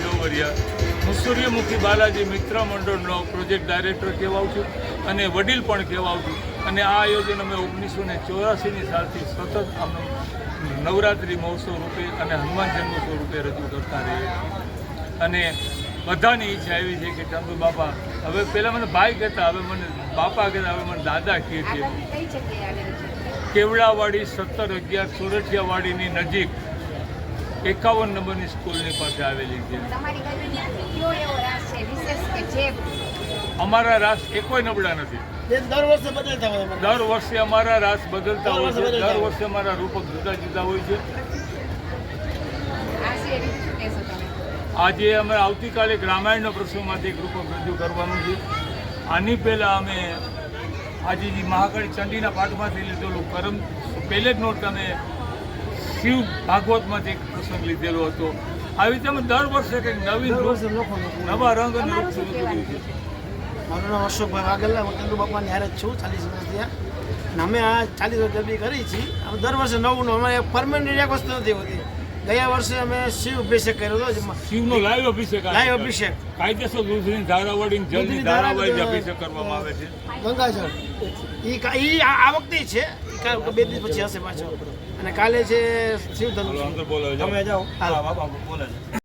રમણભાઈ હું સૂર્યમુખી બાલાજી મિત્ર મંડળનો project director કહેવાઉં છું અને વડીલ પણ કહેવાઉં છું. અને આ આયોજન અમે ઓગણીસો ને ચોરાસીની સાલથી સતત આમ નવરાત્રિ મહોત્સવ રૂપે અને હનુમાન જન્મોત્સવ રૂપે રજૂ કરતા રહીએ અને બધાની ઈચ્છા એવી છે કે ચંદુ બાપા હવે પહેલાં મને ભાઈ કહેતા હવે મને બાપા કહેતા હવે મને દાદા કહે છે? કેવડાવાડી સત્તર અગિયાર સોરઠિયાવાડીની નજીક એકાવન નંબરની સ્કૂલની પાસે આવેલી છે. તમારી ગલીમાં કયો એવો રાસ છે? વિશેષ અમારા રાસ એકોય નબળા નથી. દર વર્ષે બદલતા હોય દર વર્ષે અમારા રાસ બદલતા હોય છે. દર વર્ષે અમારા રૂપક જુદા જુદા હોય છે. આ છે એવી શું કહેશો તમે? આજે અમે આવતીકાલે એક રામાયણના પ્રસંગમાંથી એક રૂપક રજૂ કરવાનું છે. આની પહેલાં અમે આજે જે મહાકાળી ચંડીના પાઠમાંથી લીધેલું કરમ પહેલે જ નોટ અમે શિવ ભાગવતમાંથી એક પ્રસંગ લીધેલો હતો આવી રીતે અમે દર વર્ષે કંઈક નવીન. નવા રંગ અને રૂપ શરૂ કર્યું છે. મારું નામ અશોકભાઈ વાઘેલા હું ચંદુ બાપાની હારે છું ચાલીસ વર્ષ ત્યાં અમે આ ચાલીસ વર્ષ ગરબી કરી છીએ અમે દર વર્ષે નવું અમારે પરમેનન્ટ એક વસ્તુ નથી હોતી. ગયા વર્ષે અમે શિવ અભિષેક કર્યો હતો શિવનો લાઈવ અભિષેક લાઈવ અભિષેક. કાયદેસર દૂધની જલની ધારા ધારાવાળી અભિષેક કરવામાં આવે છે. ગંગાજળ. એ આ વખતે છે. ઈ બે દિવસ પછી હશે પાછો. અને કાલે છે શિવ ધનુષ તમે જાઓ. હા બાપા બોલે છે.